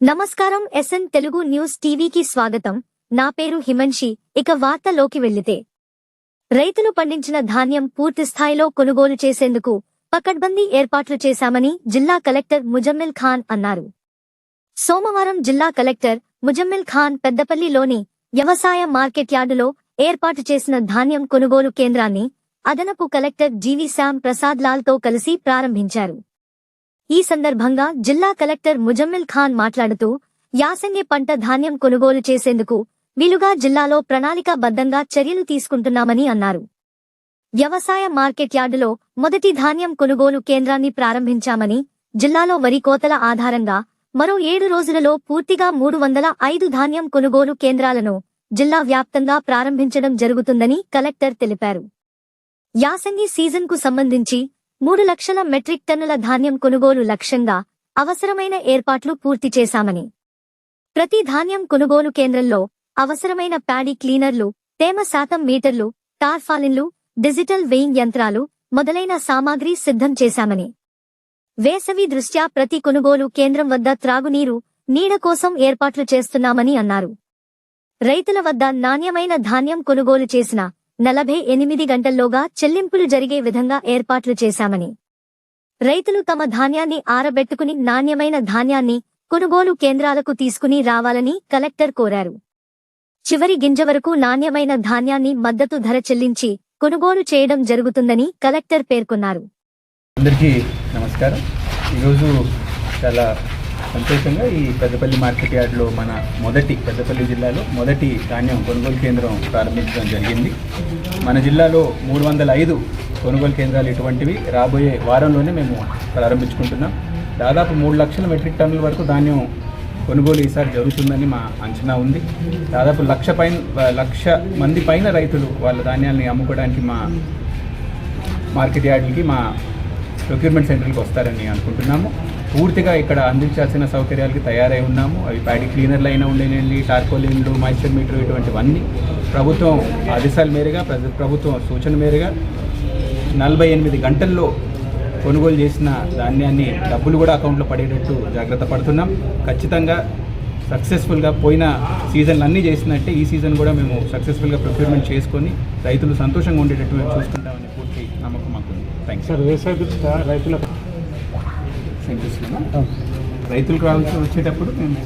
నమస్కారం SN Telugu news టీవీకి స్వాగతం. నా పేరు హిమన్షి ఇక వార్తలోకి వెళ్ళితే. రైతులు పండించిన ధాన్యం పూర్తి స్థాయిలో కొనుగోలు చేసేందుకు పకడ్బందీ ఏర్పాట్లు చేశామని జిల్లా కలెక్టర్ ముజమ్మిల్ ఖాన్ అన్నారు. సోమవారం జిల్లా కలెక్టర్ ముజమ్మిల్ ఖాన్ పెద్దపల్లిలోని వ్యవసాయ మార్కెట్ యార్డులో ఏర్పాటు చేసిన ధాన్యం కొనుగోలు కేంద్రాన్ని అదనపు collector G V Shyam Prasad లాల్తో కలిసి ప్రారంభించారు. ఈ సందర్భంగా జిల్లా కలెక్టర్ ముజమ్మిల్ ఖాన్ మాట్లాడుతూ యాసంగి పంట ధాన్యం కొనుగోలు చేసేందుకు వీలుగా జిల్లాలో ప్రణాళికాబద్ధంగా చర్యలు తీసుకుంటున్నామని అన్నారు. వ్యవసాయ మార్కెట్ యార్డులో మొదటి ధాన్యం కొనుగోలు కేంద్రాన్ని ప్రారంభించామని జిల్లాలో వరి కోతల ఆధారంగా మరో ఏడు రోజులలో పూర్తిగా మూడు వందల ఐదు ధాన్యం కొనుగోలు కేంద్రాలను జిల్లా వ్యాప్తంగా ప్రారంభించడం జరుగుతుందని కలెక్టర్ తెలిపారు. యాసంగి సీజన్కు సంబంధించి మూడు లక్షల మెట్రిక్ టన్నుల ధాన్యం కొనుగోలు లక్ష్యంగా అవసరమైన ఏర్పాట్లు పూర్తి చేశామని. ప్రతి ధాన్యం కొనుగోలు కేంద్రంలో అవసరమైన ప్యాడీ క్లీనర్లు తేమ శాతం మీటర్లు టార్ఫాలిన్లు డిజిటల్ వెయింగ్ యంత్రాలు మొదలైన సామాగ్రి సిద్ధం చేశామని. వేసవి దృష్ట్యా ప్రతి కొనుగోలు కేంద్రం వద్ద త్రాగునీరు నీడ కోసం ఏర్పాట్లు చేస్తున్నామని అన్నారు. రైతుల వద్ద నాణ్యమైన ధాన్యం కొనుగోలు చేసిన నలభై ఎనిమిది గంటల్లోగా చెల్లింపులు జరిగే విధంగా ఏర్పాట్లు చేశామని. రైతులు తమ ధాన్యాన్ని ఆరబెట్టుకుని నాణ్యమైన ధాన్యాన్ని కొనుగోలు కేంద్రాలకు తీసుకుని రావాలని కలెక్టర్ కోరారు. చివరి గింజ వరకు నాణ్యమైన ధాన్యాన్ని మద్దతు ధర చెల్లించి కొనుగోలు చేయడం జరుగుతుందని కలెక్టర్ పేర్కొన్నారు. అందరికీ నమస్కారం. ఈరోజు చాలా సంతోషంగా ఈ పెద్దపల్లి మార్కెట్ యార్డ్లో మన మొదటి పెద్దపల్లి జిల్లాలో మొదటి ధాన్యం కొనుగోలు కేంద్రం ప్రారంభించడం జరిగింది. మన జిల్లాలో మూడు వందల ఐదు కొనుగోలు కేంద్రాలు ఇటువంటివి రాబోయే వారంలోనే మేము ప్రారంభించుకుంటున్నాం. దాదాపు మూడు లక్షల మెట్రిక్ టన్నుల వరకు ధాన్యం కొనుగోలు ఈసారి జరుగుతుందని మా అంచనా ఉంది. దాదాపు లక్ష పైన లక్ష మంది పైన రైతులు వాళ్ళ ధాన్యాల్ని అమ్ముకోవడానికి మా మార్కెట్ యార్డ్లకి మా ప్రొక్యూర్మెంట్ సెంటర్కి వస్తారని అనుకుంటున్నాము. పూర్తిగా ఇక్కడ అందించాల్సిన సౌకర్యాలకి తయారై ఉన్నాము. అవి ప్యాడీ క్లీనర్లు అయినా ఉండేనండి టార్కోలిన్లు మాయిశ్చర్ మీటర్ ఇటువంటివన్నీ. ప్రభుత్వం ఆదేశాల మేరగా ప్రభుత్వం సూచన మేరగా నలభై ఎనిమిది గంటల్లో కొనుగోలు చేసిన ధాన్యాన్ని డబ్బులు కూడా అకౌంట్లో పడేటట్టు జాగ్రత్త పడుతున్నాం. ఖచ్చితంగా సక్సెస్ఫుల్గా పోయిన సీజన్లు అన్నీ చేసినట్టే ఈ సీజన్ కూడా మేము సక్సెస్ఫుల్గా ప్రొక్యూర్మెంట్ చేసుకొని రైతులు సంతోషంగా ఉండేటట్టు మేము చూసుకుంటాం. నమ్మకం మాకు థ్యాంక్స్ సార్ వ్యవసాయ దృష్ట్యా రైతులకు రైతులకు రావాల్సి వచ్చేటప్పుడు మేము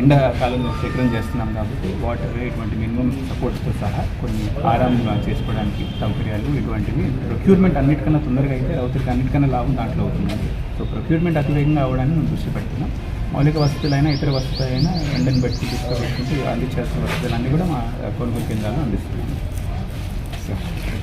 ఎండాకాలంలో సేకరణ చేస్తున్నాం కాబట్టి వాటర్ ఇటువంటి మినిమం సపోర్ట్స్తో సహా కొన్ని ఆరాంగా చేసుకోవడానికి సౌకర్యాలు ఇటువంటివి ప్రొక్యూర్మెంట్ అన్నిటికన్నా తొందరగా అయితే రైతులకు అన్నిటికన్నా లాభం దాంట్లో అవుతుంది సో ప్రొక్యూర్మెంట్ అతివేగంగా అవ్వడానికి మేము దృష్టి పెడుతున్నాం. మౌలిక వసతులైనా ఇతర వసతులైనా ఎండను బట్టి తీసుకుపెట్టుకుంటూ అందించాల్సిన వసతులన్నీ కూడా మా కొనుగోలు కేంద్రాలు అందిస్తున్నాం.